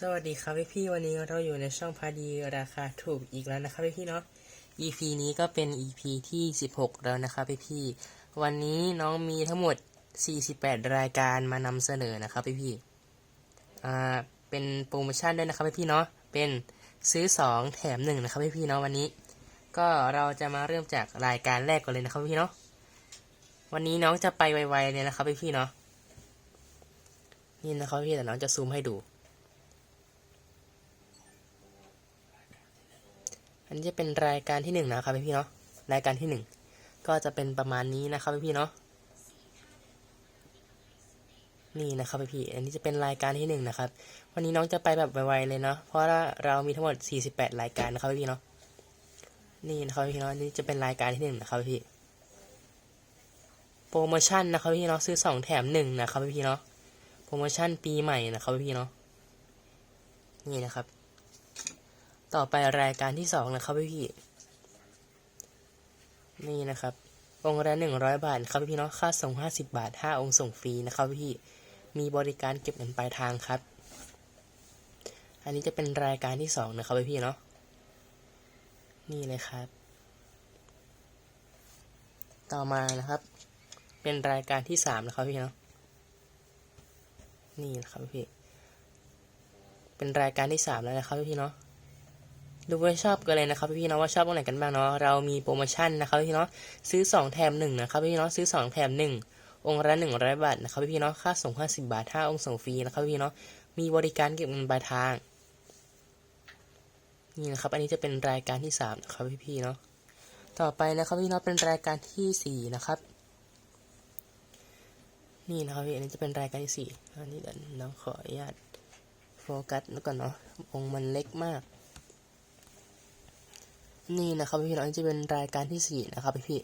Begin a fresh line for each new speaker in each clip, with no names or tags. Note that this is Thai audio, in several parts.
สวัสดีครับพี่พี่วันนี้เราอยู่ในช่องพาดีราคาถูกอีกแล้วนะครับพี่พี่เนาะ EP นี้ก็เป็น EP ที่ 16 แล้วนะครับพี่พี่วันนี้น้องมีทั้งหมด 48 รายการมานำเสนอนะครับพี่พี่อ่าเป็นโปรโมชั่นด้วยนะครับพี่พี่เนาะเป็นซื้อ 2 แถม 1 นะครับพี่พี่เนาะวันนี้ ก็เราจะมาเริ่มจากรายการแรกก่อนเลยนะครับพี่พี่เนาะวันนี้น้องจะไปไวๆเลยนะครับพี่พี่เนาะนี่นะครับพี่แต่น้องจะซูมให้ดู อันนี้จะเป็นรายการที่หนึ่งนะครับพี่ๆเนาะรายการที่หนึ่งก็จะเป็นประมาณนี้นะครับพี่ๆเนาะนี่นะครับพี่ อันนี้จะเป็นรายการที่หนึ่งนะครับ วันนี้น้องจะไปแบบไวๆเลยเนาะ เพราะว่าเรามีทั้งหมด 48 รายการนะครับพี่ๆเนาะ นี่นะครับพี่เนาะ นี่จะเป็นรายการที่หนึ่งนะครับพี่ โปรโมชั่นนะครับพี่ๆเนาะ ซื้อสองแถมหนึ่งนะครับพี่ๆเนาะ โปรโมชั่นปีใหม่นะครับพี่ๆเนาะ นี่นะครับ ต่อไปรายการที่สองนะครับพี่พี่นี่นะครับ องค์ละหนึ่งร้อยบาทครับพี่เนาะค่าส่งห้าสิบาทห้าองค์ส่งฟรีนะครับพี่มีบริการเก็บเงินปลายทางครับ อันนี้จะเป็นรายการที่สองนะครับพี่เนาะนี่เลยครับ ต่อมานะครับ เป็นรายการที่สามนะครับพี่เนาะนี่นะครับพี่เป็นรายการที่สามแล้วนะครับพี่เนาะ ดูว่าชอบกันเลยนะครับพี่ๆเนาะว่าชอบตรงไหนกันบ้างเนาะเรามีโปรโมชั่นนะครับพี่ๆเนาะซื้อ 2 แถม1นะครับพี่ๆเนาะซื้อ 2 แถม 1 องค์ละ100 บาทนะครับพี่ๆเนาะค่าส่ง 50 บาท5องค์ส่งฟรีนะครับพี่ๆเนาะมีบริการเก็บเงินปลายทางนี่นะครับอันนี้จะเป็นรายการที่3นะครับพี่ๆเนาะต่อไปนะครับพี่ๆเนาะเป็นรายการที่สี่นะครับนี่นะครับพี่อันนี้จะเป็นรายการที่สี่อันนี้เดี๋ยวน้องขออนุญาตโฟกัสแล้วก่อนเนาะองค์มันเล็กมาก นี่นะครับพี่ๆเนาะจะเป็นรายการที่สี่นะครับพี่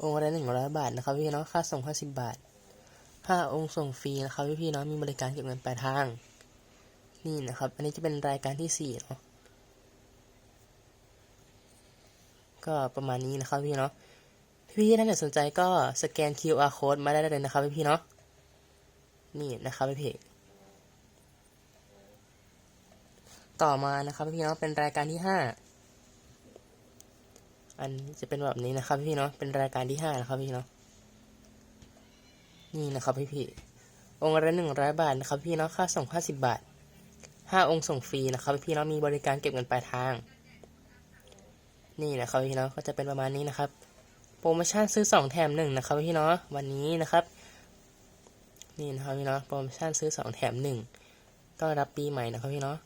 องค์ละหนึ่งร้อยบาทนะครับพี่ๆเนาะค่าส่งห้าสิบบาทห้าองค์ส่งฟรีนะครับพี่ๆเนาะมีบริการเก็บเงินปลายทาง นี่นะครับ อันนี้จะเป็นรายการที่สี่เนาะก็ประมาณนี้นะครับพี่เนาะพี่ๆท่านไหนสนใจก็สแกน QR code มาได้เลยนะครับพี่เนาะนี่นะครับพี่ๆต่อมานะครับพี่เนาะเป็นรายการที่ห้า อันจะเป็นแบบนี้นะครับพี่เนาะเป็นรายการที่ห้านะครับพี่เนาะนี่นะครับพี่พี่องค์ละหนึ่งร้อยบาทนะครับพี่เนาะค่าส่งห้าสิบบาทห้าองค์ส่งฟรีนะครับพี่เนาะมีบริการเก็บเงินปลายทาง นี่นะครับพี่เนาะก็จะเป็นประมาณนี้นะครับ โปรโมชั่นซื้อสองแถมหนึ่งนะครับพี่เนาะวันนี้นะครับ นี่นะครับพี่เนาะโปรโมชั่นซื้อสองแถมหนึ่งต้อนรับปีใหม่นะครับพี่เนาะ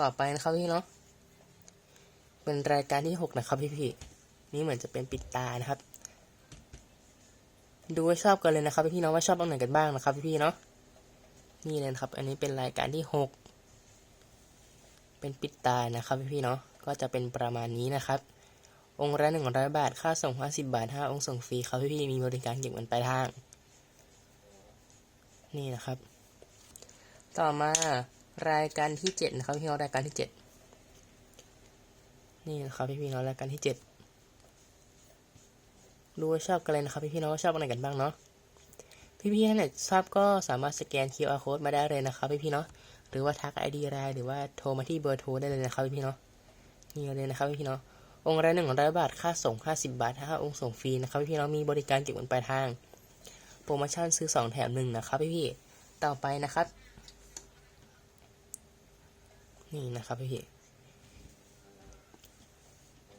ต่อไปนะครับพี่เนาะ เป็นรายการที่หกนะครับพี่พี่นี่เหมือนจะเป็นปิดตานะครับ ดูว่าชอบกันเลยนะครับพี่ๆเนาะว่าชอบตรงไหนกันบ้างนะครับพี่พี่เนาะนี่เลยนะครับ อันนี้เป็นรายการที่หกเป็นปิดตานะครับพี่พี่เนาะก็จะเป็นประมาณนี้นะครับ องค์ละหนึ่งร้อยบาท ค่าส่งห้าสิบบาทห้าองค์ส่งฟรีครับพี่พี่มีบริการเก็บเงินปลายทาง นี่นะครับ ต่อมารายการที่เจ็ดนะครับพี่ๆเนาะรายการที่เจ็ด นี่นะครับพี่พี่ๆเนาะรายการที่เจ็ดดูว่าชอบกันเลยนะครับพี่พี่นาะว่าชอบอะไรกันบ้างเนาะพี่พี่ท่านไหนชอบก็สามารถสแกน QR code มาได้เลยนะครับพี่พี่เนาะหรือว่าทัก ID ไลน์หรือว่าโทรมาที่เบอร์โทรได้เลยนะครับพี่พี่เนาะนี่เลยนะครับพี่พี่เนาะองค์ละหนึ่งร้อยบาทค่าส่ง50บบาทห้าองค์ส่งฟรีนะครับพี่พี่เนาะมีบริการเก็บเงินปลายทางโปรโมชั่นซื้อ2แถมหนึ่งนะครับพี่พี่ต่อไปนะครับ นี่นะครับพี่พี่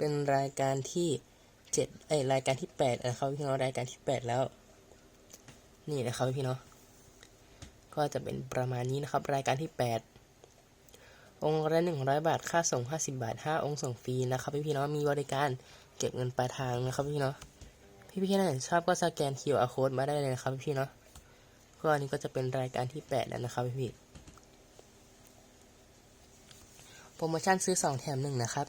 เป็นรายการที่เจ็ดเอ้ยรายการที่แปดนะครับพี่น้องรายการที่แปดแล้ว นี่นะครับพี่น้องก็จะเป็นประมาณนี้นะครับ รายการที่แปดองค์ละหนึ่งร้อยบาท ค่าส่งห้าสิบาทห้าองค์ส่งฟรีนะครับพี่พี่น้องมีบริการเก็บเงินปลายทางนะครับพี่น้องพี่พี่ท่านไหนชอบก็สแกน QR code มาได้เลยนะครับพี่พี่เนาะก็อันนี้ก็จะเป็นรายการที่แปดแล้วนะครับพี่พี่โปรโมชั่นซื้อสองแถมหนึ่งนะครับ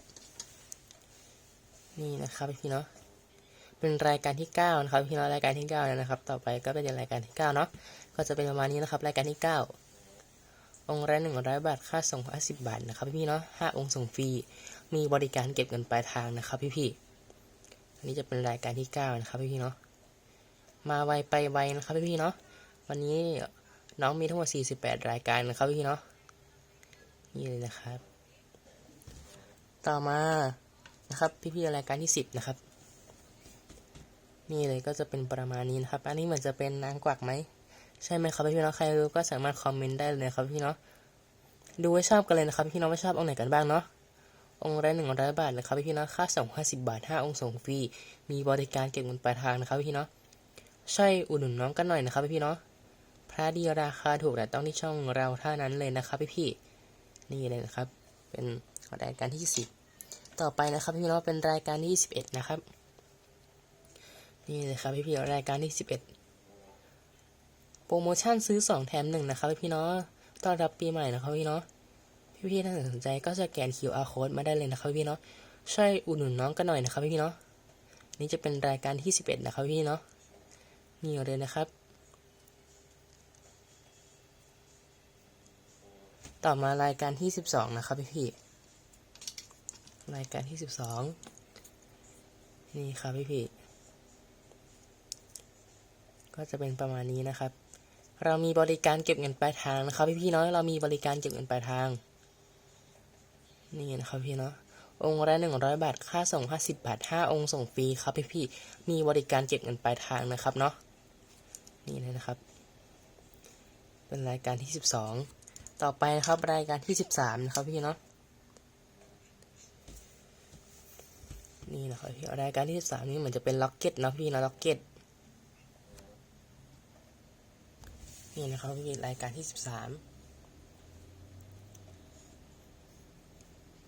นี่นะครับพี่เนาะเป็นรายการที่9นะครับพี่เนาะรายการที่9แล้วนะครับ ต่อไปก็เป็นรายการที่9เนาะก็จะเป็นประมาณนี้นะครับ รายการที่ 9 องค์ละ100บาทค่าส่ง50บาทนะครับพี่เนาะ5องค์ส่งฟรีมีบริการเก็บเงินปลายทางนะครับ พี่ๆอันนี้จะเป็นรายการที่9นะครับพี่ๆเนาะมาไวไปไวนะครับพี่ๆเนาะวันนี้น้องมีทั้งหมด48 รายการนะครับพี่ๆเนาะนี่เลยนะครับ ต่อมา นะครับ พี่ๆรายการที่10นะครับ นี่เลยก็จะเป็นประมาณนี้นะครับ อันนี้เหมือนจะเป็นนางกวักไหมใช่ไหมครับพี่ๆเนาะใครรู้ก็สามารถคอมเมนต์ได้เลยครับพี่เนาะดูไว้ชอบกันเลยนะครับพี่ๆเนาะว่าชอบองค์ไหนกันบ้างเนาะองค์ละหนึ่งร้อยบาทนะครับพี่ๆเนาะค่าส่งห้าสิบบาทห้าองค์ส่งฟรีมีบริการเก็บเงินปลายทางนะครับพี่เนาะช่วยอุดหนุนน้องกันหน่อยนะครับพี่ๆเนาะพระดีราคาถูกแต่ต้องที่ช่องเราเท่านั้นเลยนะครับพี่ๆนี่เลยนะครับ เป็นรายการที่สิบ ต่อไปนะครับพี่ๆเนาะเป็นรายการที่สิบเอ็ดนะครับ นี่เลยครับพี่ๆรายการที่สิบเอ็ดโปรโมชั่นซื้อ2แถม1นะครับพี่เนาะต้อนรับปีใหม่นะครับพี่เนาะพี่ๆท่ถ้าสนใจก็สแกน QR code มาได้เลยนะครับพี่เนาะช่วยอุดหนุนน้องกันหน่อยนะครับพี่เนาะนี่จะเป็นรายการที่11นะครับพี่เนาะนี่เลยนะครับต่อมารายการที่ 12 นะครับพี่พี่ รายการที่12นี่ครับพี่พี่ก็จะเป็นประมาณนี้นะครับ เรามีบริการเก็บเงินปลายทางนะครับ พี่ๆเนาะเรามีบริการเก็บเงินปลายทางนี่นะครับพี่เนาะองค์ละหนึ่งร้อยบาทค่าส่งห้าสิบบาทห้าองค์ส่งฟรีครับพี่ๆมีบริการเก็บเงินปลายทางนะครับเนาะนี่เลยนะครับ เป็นรายการที่สิบสองต่อไปนะครับรายการที่สิบสามนะครับพี่เนาะ นี่นะครับพี่รายการที่สิบสามนี่เหมือนจะเป็นล็อกเก็ตนะพี่นะล็อกเก็ตนี่นะครับพี่รายการที่13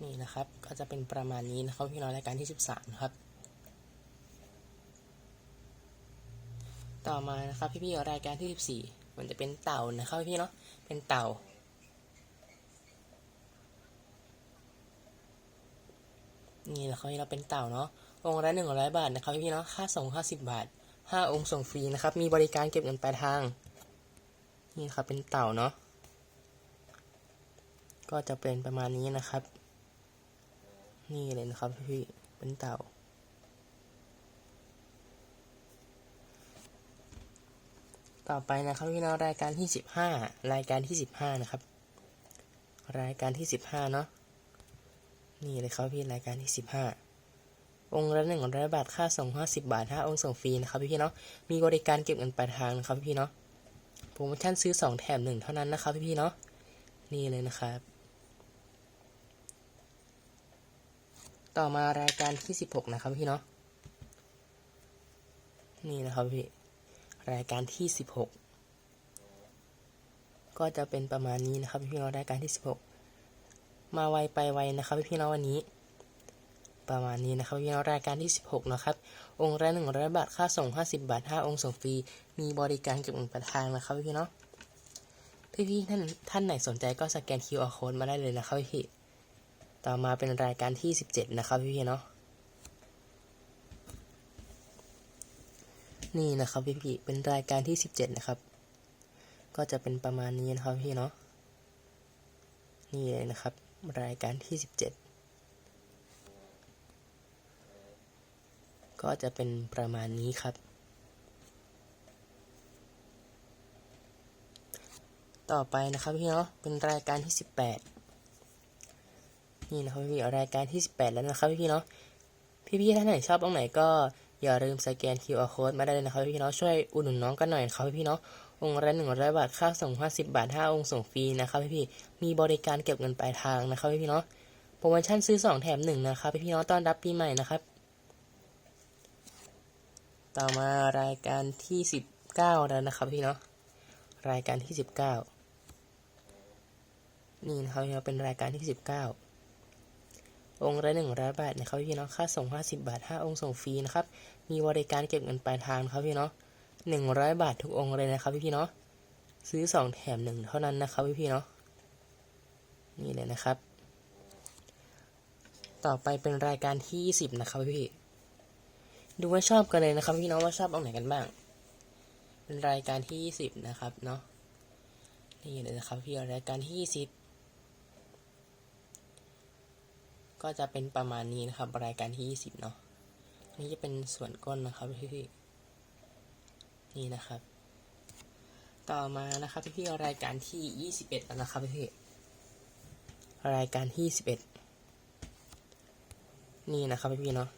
นี่นะครับก็จะเป็นประมาณนี้นะครับพี่น้องรายการที่13นะครับ ต่อมานะครับพี่ๆรายการที่14มันจะเป็นเต่านะครับพี่เนาะเป็นเต่า นี่นะครับเราเป็นเต่าเนาะองค์ละ100บาทนะครับพี่เนาะค่าส่ง50บบาท5องค์ส่งฟรีนะครับ มีบริการเก็บเงินปลายทาง นี่ครับเป็นเต่าเนาะก็จะเป็นประมาณนี้นะครับ นี่เลยนะครับพี่เป็นเต่า ต่อไปนะครับพี่น้องรายการที่สิบห้ารายการที่สิบห้านะครับ รายการที่สิบห้าเนาะ นี่เลยครับพี่รายการที่สิบห้าองค์ละหนึ่งร้อยบาทค่าส่งห้าสิบบาทห้าองค์ส่งฟรีนะครับพี่ๆเนาะมีบริการเก็บเงินปลายทางนะครับพี่ๆเนาะโปรโมชั่นซื้อ2แถม1เท่านั้นนะครับพี่ๆเนาะนี่เลยนะครับต่อมารายการที่16นะครับพี่เนาะนี่นะครับพี่รายการที่16ก็จะเป็นประมาณนี้นะครับพี่เนาะรายการที่16 มาไวไปไวนะครับพี่ๆเนาวันนี้ ประมาณนี้นะครับพี่น้องรายการที่ 16 นะครับ องค์ละ100 บาท ค่าส่ง 50 บาท 5 องค์ส่งฟรี มีบริการเก็บเงินปลายทางนะครับพี่เนาะพี่ๆท่านท่านไหนสนใจก็สแกน QR code มาได้เลยนะครับพี่ ต่อมาเป็นรายการที่ 17 นะครับพี่ๆเนาะ นี่นะครับพี่ๆเป็นรายการที่ 17 นะครับ ก็จะเป็นประมาณนี้นะครับพี่เนาะ นี่เลยนะครับ รายการที่ 17 ก็จะเป็นประมาณนี้ครับ ต่อไปนะครับพี่เนาะเป็นรายการที่ 18 นี่นะครับพี่รายการที่ 18 แล้วนะครับพี่เนาะพี่ๆท่านไหนชอบตรงไหนก็อย่าลืมสแกน QR code มาได้เลยนะครับพี่เนาะช่วยอุดหนุนน้องกันหน่อยนะครับพี่เนาะ องค์ละ100บาท ค่าส่ง50บาท5องค์ส่งฟรีนะครับพี่ๆมีบริการเก็บเงินปลายทางนะครับพี่ๆเนาะ โปรโมชั่นซื้อ2แถม1นะครับพี่ๆเนาะ ต้อนรับปีใหม่นะครับ ต่อมารายการที่19แล้วนะครับพี่เนาะ รายการที่19นี่นะครับพี่เนาะเป็นรายการที่19องค์ละ100บาทนะครับพี่เนาะ ค่าส่ง50บาท5องค์ส่งฟรีนะครับ มีบริการเก็บเงินปลายทางครับพี่เนาะ 100 บาททุกองค์เลยนะครับพี่ๆเนาะซื้อ 2 แถม 1 เท่านั้นนะครับพี่ๆเนาะนี่เลยนะครับ ต่อไปเป็นรายการที่ 20 นะครับพี่ๆดูว่าชอบกันเลยนะครับ พี่น้องว่าชอบเอาไหนกันบ้าง เป็นรายการที่ยี่สิบนะครับเนาะนี่เลยนะครับพี่รายการที่ยี่สิบก็จะเป็นประมาณนี้นะครับ รายการที่ยี่สิบเนาะนี่จะเป็นส่วนก้นนะครับพี่ นี่นะครับ ต่อมานะครับพี่ๆรายการที่ 21แล้วนะครับพี่ๆรายการที่11นี่นะครับพี่ๆเนาะ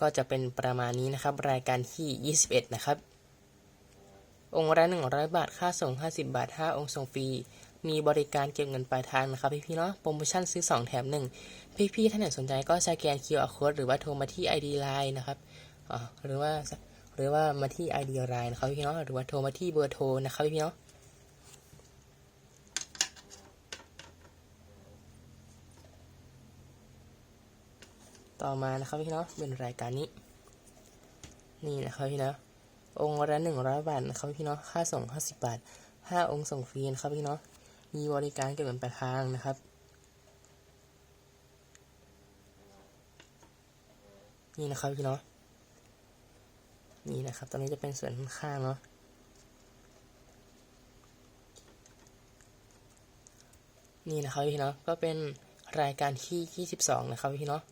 ก็จะเป็นประมาณนี้นะครับ รายการที่ 21 นะครับ องค์ละ100 บาท ค่าส่ง 50 บาท 5 องค์ส่งฟรี มีบริการเก็บเงินปลายทางนะครับพี่ๆเนาะ โปรโมชั่นซื้อ 2 แถม 1 พี่ๆท่านไหนสนใจก็สแกน QR code หรือว่าโทรมาที่ ID Line นะครับอ่าหรือว่า หรือว่ามาที่ ID Line นะครับพี่ๆเนาะหรือว่าโทรมาที่เบอร์โทรนะครับพี่ๆเนาะต่อมานะครับพี่เนาะเป็นรายการนี้ นี่นะครับพี่นาะองค์ละหนึ่งร้อยบาทนะครับพี่เนาะค่าส่งห้าสิบบาทห้าองค์ส่งฟรีนะครับพี่เนาะมีบริการเก็บเงินปลายทางนะครับนี่นะครับพี่เนาะ นี่นะครับตอนนี้จะเป็นส่วนข้างเนาะนี่นะครับพี่เนาะก็เป็นรายการที่ 22 นะครับพี่เนาะ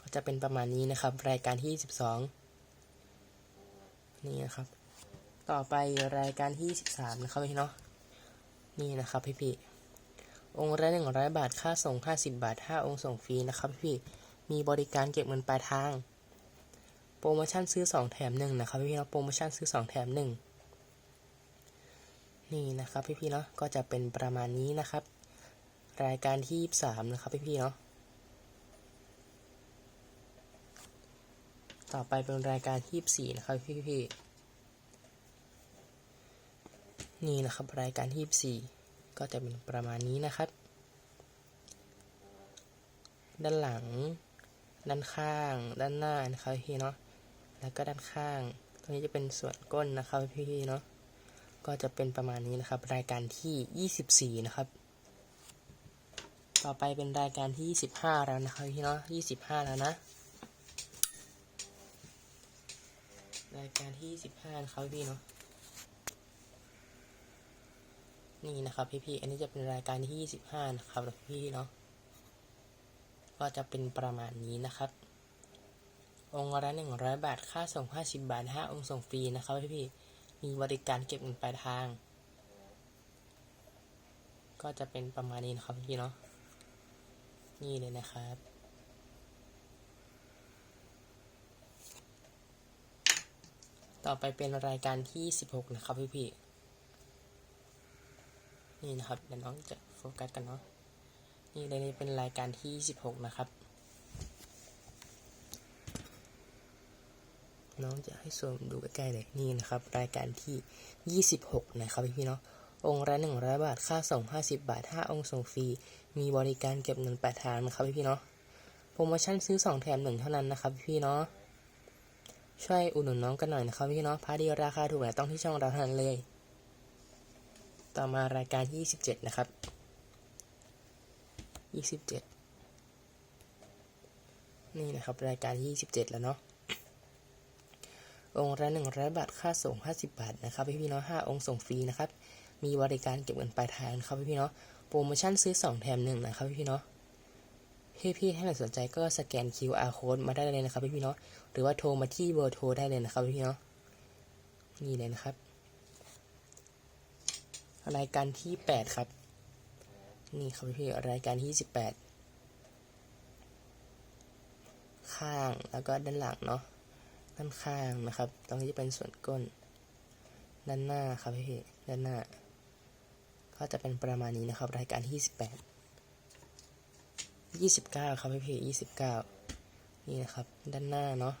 ก็จะเป็นประมาณนี้นะครับ รายการที่12นี่นะครับ ต่อไปรายการที่13นะครับพี่เนาะนี่นะครับพี่พี่องค์ละ100 บาทค่าส่ง 50 บาท5องค์ส่งฟรีนะครับพี่มีบริการเก็บเงินปลายทาง โปรโมชั่นซื้อ 2 แถม1นะครับพี่เนาะโปรโมชั่นซื้อ 2 แถม 1 นี่นะครับพี่พี่เนาะก็จะเป็นประมาณนี้นะครับ รายการที่ 23 นะครับพี่พี่เนาะต่อไปเป็นรายการที่24นะครับพี่พี่ๆนี่นะครับรายการที่24 ก็จะเป็นประมาณนี้นะครับ ด้านหลังด้านข้าง ด้านหน้านะครับพี่เนาะ แล้วก็ด้านข้าง ตรงนี้จะเป็นส่วนก้นนะครับพี่ๆเนาะ ก็จะเป็นประมาณนี้นะครับ รายการที่ 24 นะครับ ต่อไปเป็นรายการที่ 25 แล้วนะครับพี่เนาะ 25 แล้วนะ รายการที่สิบห้านะครับพี่เนาะนี่นะครับพี่พี่ๆอันนี้จะเป็นรายการที่สิบห้านะครับพี่เนาะ ก็จะเป็นประมาณนี้นะครับ องค์ละหนึ่งร้อยบาท ค่าส่งห้าสิบบาทห้าองค์ส่งฟรีนะครับพี่พี่มีบริการเก็บเงินปลายทาง ก็จะเป็นประมาณนี้นะครับพี่เนาะ นี่เลยนะครับต่อไปเป็นรายการที่ 16 นะครับพี่พี่นี่นะครับเดี๋ยวน้องจะโฟกัสกันเนาะนี่เลยนี่เป็นรายการที่ 16 นะครับ น้องจะให้ซูมดูใกล้ๆเลยนี่นะครับ รายการที่ 26 นะครับพี่พี่ๆเนาะองค์ละ100 บาท ค่าส่ง 50 บาท 5 องค์ส่งฟรี มีบริการเก็บเงินปลายทางนะครับพี่พี่ๆเนาะ โปรโมชั่นซื้อ 2 แถม 1 เท่านั้นนะครับพี่ๆเนาะ ช่วยอุดหนุนน้องกันหน่อยนะครับพี่เนาะพาดีราคาถูกและต้องที่ช่องเราเท่านั้นเลย ต่อมารายการที่ 27 นะครับ 27 นี่นะครับรายการที่ 27 แล้วเนาะ องค์ละ100 บาท ค่าส่ง 50 บาทนะครับพี่พี่เนาะ5องค์ส่งฟรีนะครับ มีบริการเก็บเงินปลายทางนะครับพี่พี่เนาะ โปรโมชั่นซื้อ 2 แถม1นะครับพี่พี่เนาะ พี่ๆถ้าสนใจก็สแกน QR code มาได้เลยนะครับพี่พี่เนาะ หรือว่าโทรมาที่เบอร์โทรได้เลยนะครับพี่เนาะ นี่เลยนะครับ รายการที่ 8 ครับ นี่ครับพี่รายการที่ 18 ข้างแล้วก็ด้านหลังเนาะ ด้านข้างนะครับ ตรงนี้จะเป็นส่วนก้น ด้านหน้าครับพี่ ด้านหน้า ก็จะเป็นประมาณนี้นะครับ รายการที่18 29 ครับพี่พี่29 นี่นะครับ ด้านหน้าเนาะ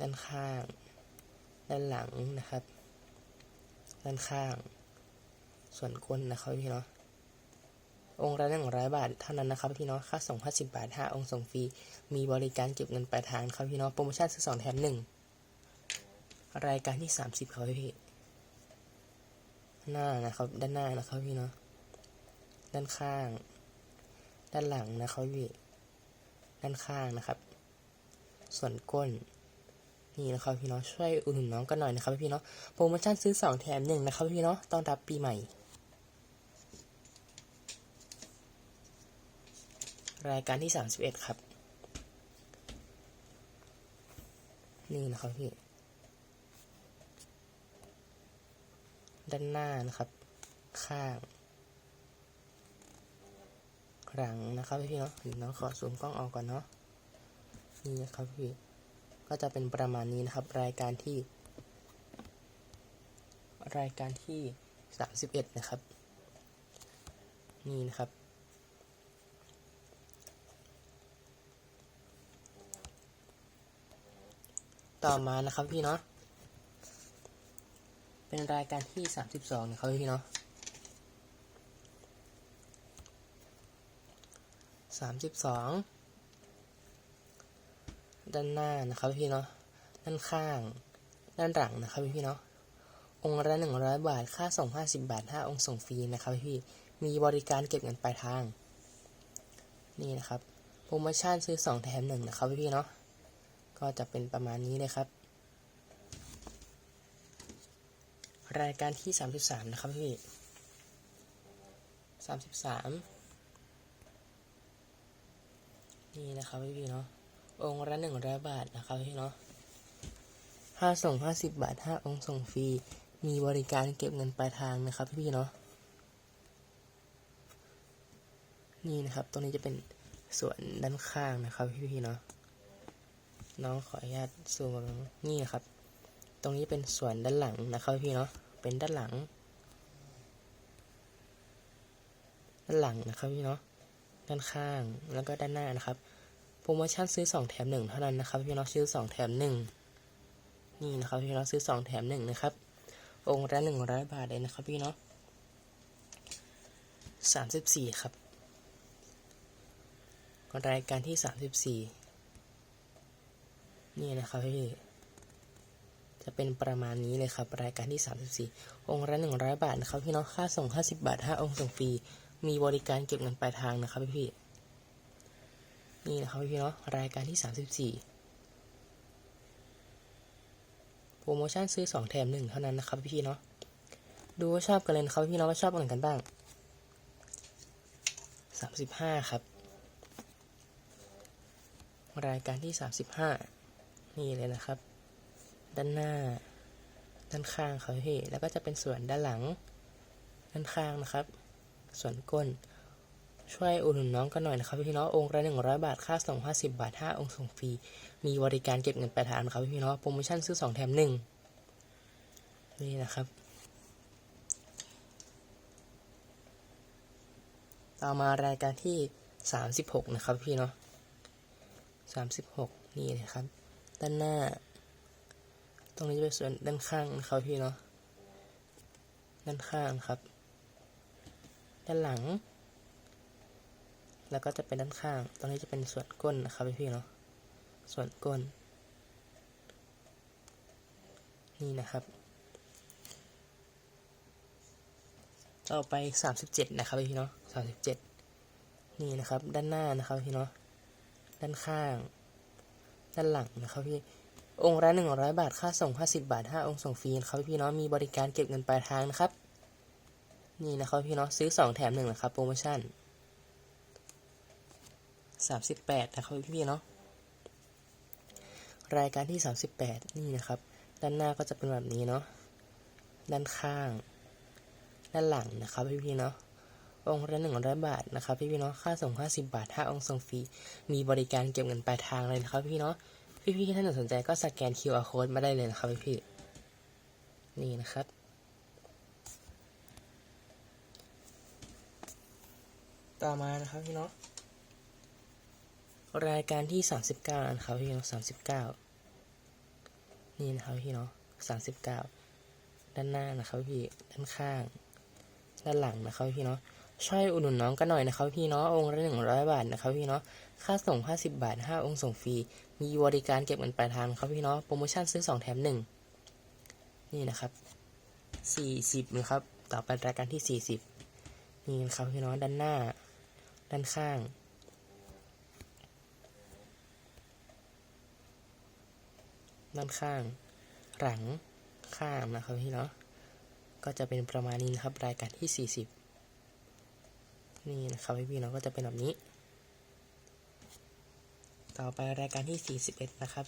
ด้านข้าง ด้านหลังนะครับ ด้านข้าง ส่วนก้นนะครับพี่เนาะ องค์ละหนึ่งร้อยบาทเท่านั้นนะครับพี่เนาะค่าส่งห้าสิบบาทห้าองค์ส่งฟรี มีบริการเก็บเงินปลายทางครับพี่เนาะโปรโมชั่นซื้อสองแถมหนึ่งรายการที่สามสิบครับพี่หน้านะครับ ด้านหน้านะครับพี่เนาะด้านข้าง ด้านหลังนะครับพี่ด้านข้างนะครับ ส่วนก้นนี่นะครับพี่เนาะช่วยอุดหนุนน้องกันหน่อยนะครับพี่เนาะโปรโมชั่นซื้อ2แถม1นะครับพี่เนาะต้อนรับปีใหม่ รายการที่31ครับ นี่นะครับพี่ ด้านหน้านะครับ ข้าง หลังนะครับพี่เนาะเดี๋ยวน้องขอซูมกล้องออกก่อนเนาะ นี่นะครับพี่ ก็จะเป็นประมาณนี้นะครับ รายการที่ รายการที่31นะครับ นี่นะครับ ต่อมานะครับพี่เนาะ เป็นรายการที่32นะครับพี่เนาะ32ด้านหน้านะครับพี่เนาะ ด้านข้าง ด้านหลังนะครับพี่เนาะ องค์ละ100บาท ค่าส่ง50บาท5องค์ส่งฟรีนะครับพี่ มีบริการเก็บเงินปลายทาง นี่นะครับ โปรโมชั่นซื้อ2แถม1นะครับพี่เนาะ ก็จะเป็นประมาณนี้เลยครับ รายการที่ 33 นะครับพี่33 นี่นะครับพี่เนาะองค์ละ100บาทนะครับพี่เนาะค่าส่ง50บาท5องค์ส่งฟรี มีบริการเก็บเงินปลายทางนะครับพี่เนาะนี่นะครับ ตรงนี้จะเป็นส่วนด้านข้างนะครับพี่พี่เนาะ น้องขออนุญาตซูมนี่นครับ ตรงนี้เป็นส่วนด้านหลังนะครับพี่เนาะ เป็นด้านหลัง ด้านหลังนะครับพี่เนาะ ด้านข้างแล้วก็ด้านหน้านะครับ โปรโมชั่นซื้อ 2 แถม 1 เท่านั้นนะครับพี่เนาะซื้อ 2 แถม 1 นี่นะครับพี่เนาะซื้อ 2 แถม 1 นะครับ องค์ละ100 บาทเลยนะครับพี่เนาะ34ครับ รายการที่34 นี่นะครับพี่ จะเป็นประมาณนี้เลยครับ รายการที่ 34 องค์ละ100 บาทนะครับพี่เนาะค่าส่ง 50 บาท 5 องค์ส่งฟรี มีบริการเก็บเงินปลายทางนะครับพี่ นี่นะครับพี่เนาะรายการที่ 34โปรโมชั่นซื้อ 2 แถม 1 เท่านั้นนะครับพี่เนาะ ดูว่าชอบกันเลยนะครับพี่เนาะว่าชอบอะไรกันบ้าง 35 ครับ รายการที่ 35 นี่เลยนะครับ ด้านหน้า ด้านข้างเขาพี่แล้วก็จะเป็นส่วนด้านหลัง ด้านข้างนะครับ ส่วนก้น ช่วยอุดหนุนน้องกันหน่อยนะครับพี่เนาะองค์ละ100บาทค่าส่ง50บบาท5องค์ส่งฟรีมีบริการเก็บเงินปลายทางนะครับพี่เนาะโปรโมชั่นซื้อ2แถม1นี่นะครับต่อมารายการที่ 36 นะครับพี่เนาะ36 นี่นะครับ ด้านหน้า ตรงนี้จะเป็นส่วนด้านข้างนะครับพี่เนาะ ด้านข้างครับ ด้านหลัง แล้วก็จะเป็นด้านข้าง ตรงนี้จะเป็นส่วนก้นนะครับพี่เนาะ ส่วนก้น นี่นะครับ ต่อไป37นะครับพี่เนาะ37นี่นะครับ ด้านหน้านะครับพี่เนาะ ด้านข้าง ด้านหลังนะครับพี่องค์ละ100บาทค่าส่ง50บาท5องค์ส่งฟรีนะครับพี่เนาะมีบริการเก็บเงินปลายทางนะครับ นี่นะครับพี่เนาะซื้อ2แถม1นะครับโปรโมชั่น38นะครับพี่เนาะรายการที่38นี่นะครับ ด้านหน้าก็จะเป็นแบบนี้เนาะด้านข้าง ด้านหลังนะครับพี่พี่เนาะ องค์ละหนึ่งร้อยบาทนะครับพี่พี่เนาะค่าส่งห้าสิบบาทถ้าองค์ส่งฟรีมีบริการเก็บเงินปลายทางเลยนะครับพี่เนาะพี่พี่ๆท่านสนใจก็สแกน QR code มาได้เลยนะครับพี่พี่นี่นะครับต่อมานะครับพี่เนาะรายการที่ 39นะครับพี่เนาะ39 นี่นะครับพี่เนาะ39 ด้านหน้านะครับพี่ด้านข้าง ด้านหลังนะครับพี่เนาะ ช่วยอุดหนุนน้องกันหน่อยนะครับพี่เนาะองค์ละหนึ่งร้อยบาทนะครับพี่เนาะค่าส่งห้าสิบบาทห้าองค์ส่งฟรีมีบริการเก็บเงินปลายทางครับพี่เนาะโปรโมชั่นซื้อสองแถมหนึ่งนี่นะครับสี่สิบนะครับต่อไปรายการที่สี่สิบนี่นะครับพี่เนาะด้านหน้า ด้านข้างด้านข้าง หลังข้างนะครับพี่เนาะก็จะเป็นประมาณนี้นะครับรายการที่ 40 นี่นะครับพี่ๆเนาะก็จะเป็นแบบนี้ ต่อไปรายการที่ 41 นะครับ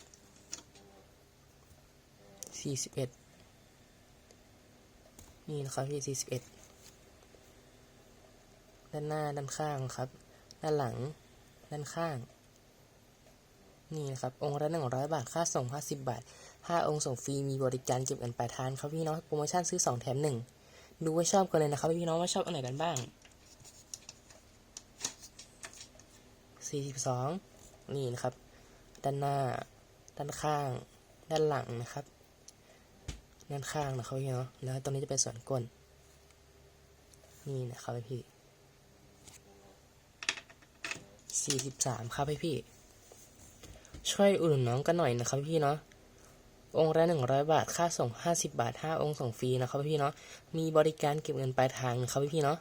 41 นี่นะครับพี่สี่สิบเอ็ดด้านหน้าด้านข้างครับ ด้านหลัง ด้านข้าง นี่นะครับ องค์ละหนึ่งร้อยบาท ค่าส่งห้าสิบบาทห้าองค์ส่งฟรี มีบริการเก็บเงินปลายทางครับพี่น้อง โปรโมชั่นซื้อสองแถมหนึ่งดูว่าชอบกันเลยนะครับพี่น้องว่าชอบอันไหนกันบ้าง สี่สิบสองนี่นะครับ ด้านหน้า ด้านข้าง ด้านหลังนะครับ ด้านข้างนะครับพี่เนาะ แล้วตรงนี้จะเป็นส่วนก้น นี่นะครับพี่สี่สิบสามครับพี่ ช่วยอุดหนุนน้องกันหน่อยนะครับพี่เนาะองค์ละหนึ่งร้อยบาท ค่าส่งห้าสิบาทห้าองค์ส่งฟรีนะครับพี่เนาะ มีบริการเก็บเงินปลายทางนะครับพี่เนาะ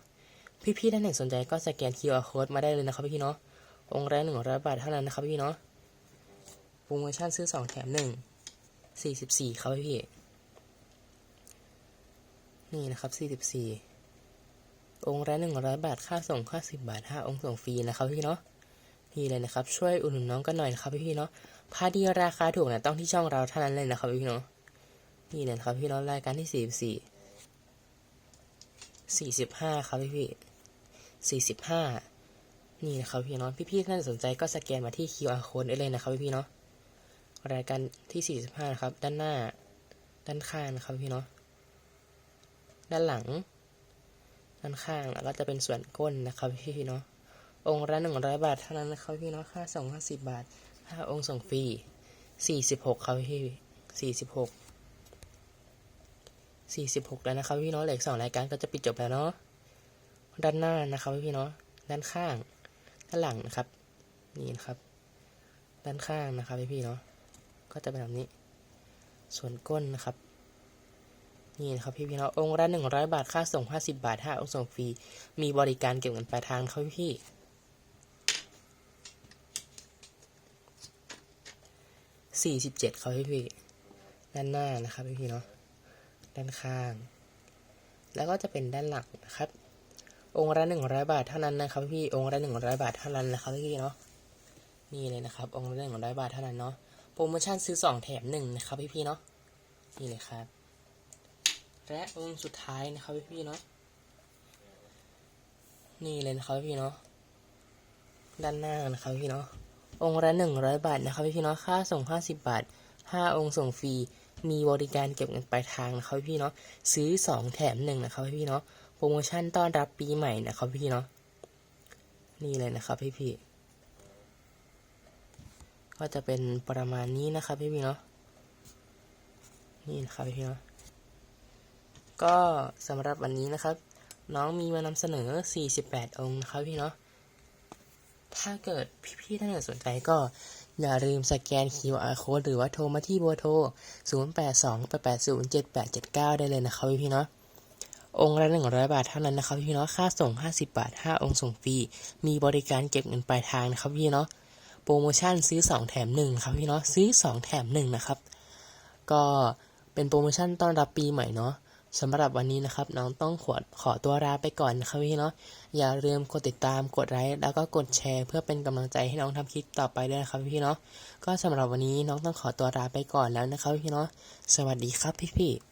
พี่ๆท่านไหนสนใจก็สแกน QR code มาได้เลยนะครับพี่เนาะ องค์ละหนึ่งร้อยบาทเท่านั้นนะครับพี่เนาะ โปรโมชั่นซื้อสองแถมหนึ่งสี่สิบสี่ครับพี่ นี่นะครับสี่สิบสี่องค์ละหนึ่งร้อยบาท ค่าส่งค่าสิบบาทห้าองค์ส่งฟรีนะครับพี่เนาะนี่เลยนะครับ ช่วยอุดหนุนน้องกันหน่อยนะครับพี่เนาะผ้าดีราคาถูกนะต้องที่ช่องเราเท่านั้นเลยนะครับพี่เนาะนี่เลยนะครับพี่เนาะรายการที่สี่สิบสี่สี่สิบห้าครับพี่พี่สี่สิบห้า นี่นะครับพี่เนาะพี่ๆท่านสนใจก็สแกนมาที่ QR code ได้เลยนะครับพี่ๆเนาะรายการที่สี่สิบห้านะครับ ด้านหน้า ด้านข้างนะครับพี่เนาะด้านหลัง ด้านข้างแล้วก็จะเป็นส่วนก้นนะครับพี่ๆเนาะองค์ละหนึ่งร้อยบาทเท่านั้นนะครับพี่เนาะค่าส่งห้าสิบบาทห้าองค์ส่งฟรีสี่สิบหกครับพี่สี่สิบหกสี่สิบหกแล้วนะครับพี่เนาะเหล็กสองรายการก็จะปิดจบแล้วเนาะด้านหน้านะครับพี่เนาะด้านข้าง ด้านหลังนะครับ นี่นะครับ ด้านข้างนะครับพี่พี่ๆเนาะก็จะเป็นแบบนี้ ส่วนก้นนะครับ นี่นะครับพี่พี่เนาะองค์ละหนึ่งร้อยบาทค่าส่งห้าสิบาทห้าองค์ส่งฟรีมีบริการเก็บเงินปลายทางครับพี่พี่สี่สิบเจ็ดครับพี่พี่ด้านหน้านะครับพี่พี่เนาะด้านข้าง แล้วก็จะเป็นด้านหลังนะครับ องค์ละหนึ่งร้อยบาทเท่านั้นนะครับพี่องค์ละหนึ่งร้อยบาทเท่านั้นนะครับพี่เนาะนี่เลยนะครับ องค์ละหนึ่งร้อยบาทเท่านั้นเนาะโปรโมชั่นซื้อสองแถมหนึ่งนะครับพี่พี่เนาะนี่เลยครับ และองค์สุดท้ายนะครับพี่พี่เนาะนี่เลยนะครับพี่เนาะด้านหน้านะครับพี่เนาะองค์ละหนึ่งร้อยบาทนะครับพี่พี่เนาะค่าส่งห้าสิบบาทห้าองค์ส่งฟรีมีบริการเก็บเงินปลายทางนะครับพี่เนาะซื้อสองแถมหนึ่งนะครับพี่เนาะ รโมชั่นต้อนรับปีใหม่นะครับพี่เนาะนี่เลยนะครับพี่พี่ก็จะเป็นประมาณนี้นะครับพี่พี่เนาะนี่นะครับพี่พี่เนาะก็สำหรับวันนี้นะครับ น้องมีมานำเสนอ 48 องค์นะครับพี่เนาะถ้าเกิดพี่ๆท่านไหนสนใจก็อย่าลืมสแกน QR code หรือว่าโทรมาที่เบอร์โทร 0828807879 ได้เลยนะครับพี่ๆเนาะ องค์ละ 100 บาทเท่านั้นนะครับพี่เนาะค่าส่ง 50 บาท 5 องค์ส่งฟรี มีบริการเก็บเงินปลายทางนะครับพี่เนาะ โปรโมชั่นซื้อ 2 แถม1นะครับพี่เนาะ ซื้อ 2 แถม1นะครับ ก็เป็นโปรโมชั่นต้อนรับปีใหม่เนาะสำหรับวันนี้นะครับ น้องต้องขอขอตัวลาไปก่อนนะครับพี่เนาะ อย่าลืมกดติดตาม กดไลค์ แล้วก็กดแชร์ เพื่อเป็นกำลังใจให้น้องทำคลิปต่อไปด้วยนะครับพี่เนาะ ก็สำหรับวันนี้น้องต้องขอตัวลาไปก่อนแล้วนะครับพี่เนาะ สวัสดีครับพี่ๆ